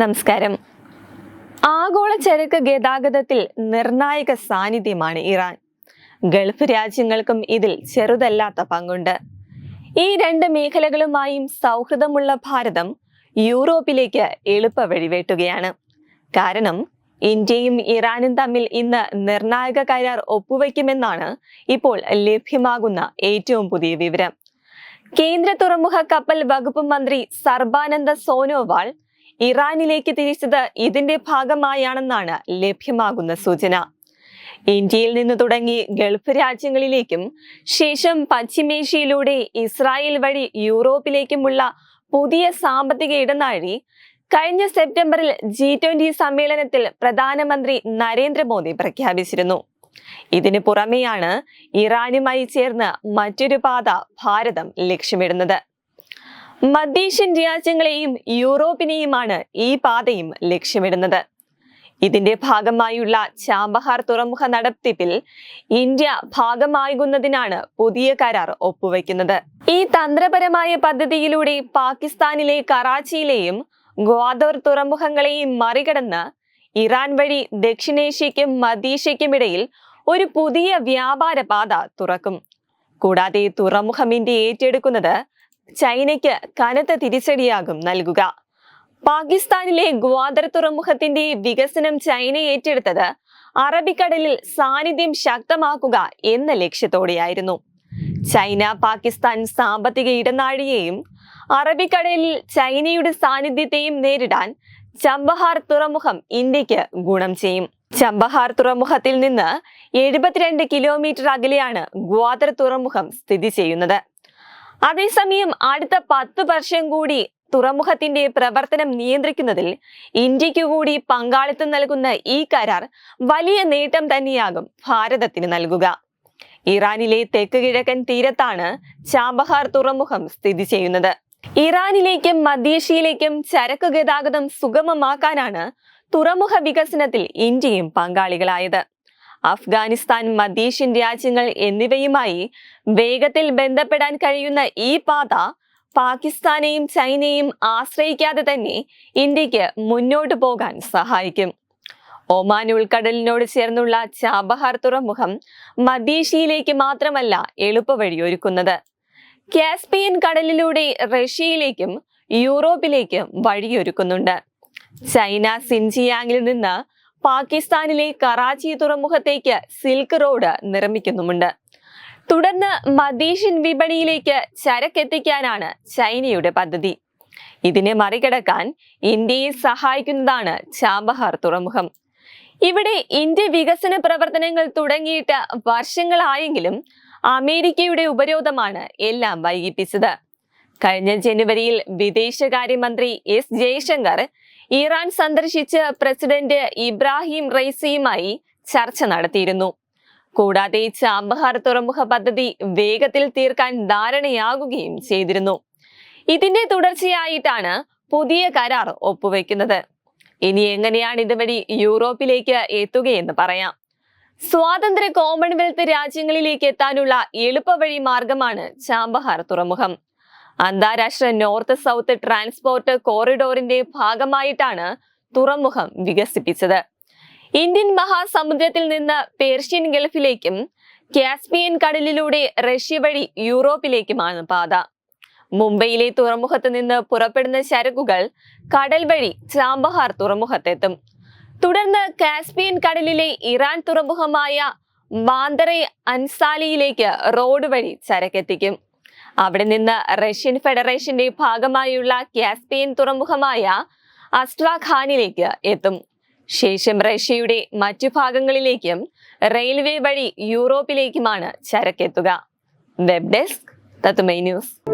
നമസ്കാരം. ആഗോള ചരക്ക് ഗതാഗതത്തിൽ നിർണായക സാന്നിധ്യമാണ് ഇറാൻ. ഗൾഫ് രാജ്യങ്ങൾക്കും ഇതിൽ ചെറുതല്ലാത്ത പങ്കുണ്ട്. ഈ രണ്ട് മേഖലകളുമായും സൗഹൃദമുള്ള ഭാരതം യൂറോപ്പിലേക്ക് എളുപ്പ വഴിവേട്ടുകയാണ്. കാരണം ഇന്ത്യയും ഇറാനും തമ്മിൽ ഇന്ന് നിർണായക കരാർ ഒപ്പുവയ്ക്കുമെന്നാണ് ഇപ്പോൾ ലഭ്യമാകുന്ന ഏറ്റവും പുതിയ വിവരം. കേന്ദ്ര തുറമുഖ കപ്പൽ വകുപ്പ് മന്ത്രി സർബാനന്ദ സോനോവാൾ ഇറാനിലേക്ക് തിരിച്ചത് ഇതിന്റെ ഭാഗമായാണെന്നാണ് ലഭ്യമാകുന്ന സൂചന. ഇന്ത്യയിൽ നിന്ന് തുടങ്ങി ഗൾഫ് രാജ്യങ്ങളിലേക്കും ശേഷം പശ്ചിമേഷ്യയിലൂടെ ഇസ്രായേൽ വഴി യൂറോപ്പിലേക്കുമുള്ള പുതിയ സാമ്പത്തിക ഇടനാഴി കഴിഞ്ഞ സെപ്റ്റംബറിൽ ജി ട്വന്റി സമ്മേളനത്തിൽ പ്രധാനമന്ത്രി നരേന്ദ്രമോദി പ്രഖ്യാപിച്ചിരുന്നു. ഇതിനു പുറമെയാണ് ഇറാനുമായി ചേർന്ന് മറ്റൊരു പാത ഭാരതം ലക്ഷ്യമിടുന്നത്. മധ്യേഷ്യൻ രാജ്യങ്ങളെയും യൂറോപ്പിനെയുമാണ് ഈ പാതയും ലക്ഷ്യമിടുന്നത്. ഇതിന്റെ ഭാഗമായുള്ള ചാബഹാർ തുറമുഖ നടത്തിപ്പിൽ ഇന്ത്യ ഭാഗമാകുന്നതിനാണ് പുതിയ കരാർ ഒപ്പുവെക്കുന്നത്. ഈ തന്ത്രപരമായ പദ്ധതിയിലൂടെ പാകിസ്ഥാനിലെ കറാച്ചിയിലെയും ഗ്വാദർ തുറമുഖങ്ങളെയും മറികടന്ന് ഇറാൻ വഴി ദക്ഷിണേഷ്യയ്ക്കും മധ്യേഷ്യയ്ക്കുമിടയിൽ ഒരു പുതിയ വ്യാപാര പാത തുറക്കും. കൂടാതെ തുറമുഖം ഇന്ത്യ ഏറ്റെടുക്കുന്നത് ചൈനയ്ക്ക് കനത്ത തിരിച്ചടിയാകും നൽകുക. പാകിസ്ഥാനിലെ ഗ്വാദർ തുറമുഖത്തിന്റെ വികസനം ചൈന ഏറ്റെടുത്തത് അറബിക്കടലിൽ സാന്നിധ്യം ശക്തമാക്കുക എന്ന ലക്ഷ്യത്തോടെയായിരുന്നു. ചൈന പാകിസ്ഥാൻ സാമ്പത്തിക ഇടനാഴിയെയും അറബിക്കടലിൽ ചൈനയുടെ സാന്നിധ്യത്തെയും നേരിടാൻ ചമ്പഹാർ തുറമുഖം ഇന്ത്യയ്ക്ക് ഗുണം ചെയ്യും. ചമ്പഹാർ തുറമുഖത്തിൽ നിന്ന് എഴുപത്തിരണ്ട് കിലോമീറ്റർ അകലെയാണ് ഗ്വാദർ തുറമുഖം സ്ഥിതി ചെയ്യുന്നത്. അതേസമയം അടുത്ത പത്ത് വർഷം കൂടി തുറമുഖത്തിന്റെ പ്രവർത്തനം നിയന്ത്രിക്കുന്നതിൽ ഇന്ത്യക്കു കൂടി പങ്കാളിത്തം നൽകുന്ന ഈ കരാർ വലിയ നേട്ടം തന്നെയാകും ഭാരതത്തിന് നൽകുക. ഇറാനിലെ തെക്ക് കിഴക്കൻ തീരത്താണ് ചാബഹാർ തുറമുഖം സ്ഥിതി ചെയ്യുന്നത്. ഇറാനിലേക്കും മധ്യേഷ്യയിലേക്കും ചരക്ക് ഗതാഗതം സുഗമമാക്കാനാണ് തുറമുഖ വികസനത്തിൽ ഇന്ത്യയും പങ്കാളികളായത്. അഫ്ഗാനിസ്ഥാൻ മധ്യേഷ്യൻ രാജ്യങ്ങൾ എന്നിവയുമായി വേഗത്തിൽ ബന്ധപ്പെടാൻ കഴിയുന്ന ഈ പാത പാകിസ്ഥാനെയും ചൈനയും ആശ്രയിക്കാതെ തന്നെ ഇന്ത്യയ്ക്ക് മുന്നോട്ടു പോകാൻ സഹായിക്കും. ഒമാൻ ഉൾക്കടലിനോട് ചേർന്നുള്ള ചാബഹാർ തുറമുഖം മധ്യേഷ്യയിലേക്ക് മാത്രമല്ല എളുപ്പവഴി ഒരുക്കുന്നത്. കാസ്പിയൻ കടലിലൂടെ റഷ്യയിലേക്കും യൂറോപ്പിലേക്കും വഴിയൊരുക്കുന്നുണ്ട്. ചൈന സിൻജിയാങ്ങിൽ നിന്ന് പാകിസ്ഥാനിലെ കറാച്ചി തുറമുഖത്തേക്ക് സിൽക്ക് റോഡ് നിർമ്മിക്കുന്നുമുണ്ട്. തുടർന്ന് മദീഷൻ വിപണിയിലേക്ക് ചരക്കെത്തിക്കാനാണ് ചൈനയുടെ പദ്ധതി. ഇതിനെ മറികടക്കാൻ ഇന്ത്യയെ സഹായിക്കുന്നതാണ് ചാബഹാർ തുറമുഖം. ഇവിടെ ഇന്ത്യ വികസന പ്രവർത്തനങ്ങൾ തുടങ്ങിയിട്ട് വർഷങ്ങളായെങ്കിലും അമേരിക്കയുടെ ഉപരോധമാണ് എല്ലാം വൈകിപ്പിച്ചത്. കഴിഞ്ഞ ജനുവരിയിൽ വിദേശകാര്യമന്ത്രി എസ് ജയശങ്കർ ഇറാൻ സന്ദർശിച്ച് പ്രസിഡന്റ് ഇബ്രാഹിം റൈസിയുമായി ചർച്ച നടത്തിയിരുന്നു. കൂടാതെ ചാബഹാർ തുറമുഖ പദ്ധതി വേഗത്തിൽ തീർക്കാൻ ധാരണയാകുകയും ചെയ്തിരുന്നു. ഇതിന്റെ തുടർച്ചയായിട്ടാണ് പുതിയ കരാർ ഒപ്പുവെക്കുന്നത്. ഇനി എങ്ങനെയാണ് ഇതുവഴി യൂറോപ്പിലേക്ക് എത്തുകയെന്ന് പറയാം. സ്വാതന്ത്ര്യ കോമൺവെൽത്ത് രാജ്യങ്ങളിലേക്ക് എത്താനുള്ള എളുപ്പവഴി മാർഗമാണ് ചാബഹാർ തുറമുഖം. അന്താരാഷ്ട്ര നോർത്ത് സൗത്ത് ട്രാൻസ്പോർട്ട് കോറിഡോറിന്റെ ഭാഗമായിട്ടാണ് തുറമുഖം വികസിപ്പിച്ചത്. ഇന്ത്യൻ മഹാസമുദ്രത്തിൽ നിന്ന് പേർഷ്യൻ ഗൾഫിലേക്കും കാസ്പിയൻ കടലിലൂടെ റഷ്യ വഴി യൂറോപ്പിലേക്കുമാണ് പാത. മുംബൈയിലെ തുറമുഖത്ത് നിന്ന് പുറപ്പെടുന്ന ചരക്കുകൾ കടൽ വഴി ചാമ്പഹാർ തുറമുഖത്തെത്തും. തുടർന്ന് കാസ്പിയൻ കടലിലെ ഇറാൻ തുറമുഖമായ മാന്തറെ അൻസാലിയിലേക്ക് റോഡ് വഴി ചരക്കെത്തിക്കും. അവിടെ നിന്ന് റഷ്യൻ ഫെഡറേഷന്റെ ഭാഗമായുള്ള കാസ്പിയൻ തുറമുഖമായ അസ്ട്രാഖാനിലേക്ക് എത്തും. ശേഷം റഷ്യയുടെ മറ്റു ഭാഗങ്ങളിലേക്കും റെയിൽവേ വഴി യൂറോപ്പിലേക്കുമാണ് ചരക്കെത്തുക. വെബ് ഡെസ്ക് തത്തുമൈ ന്യൂസ്.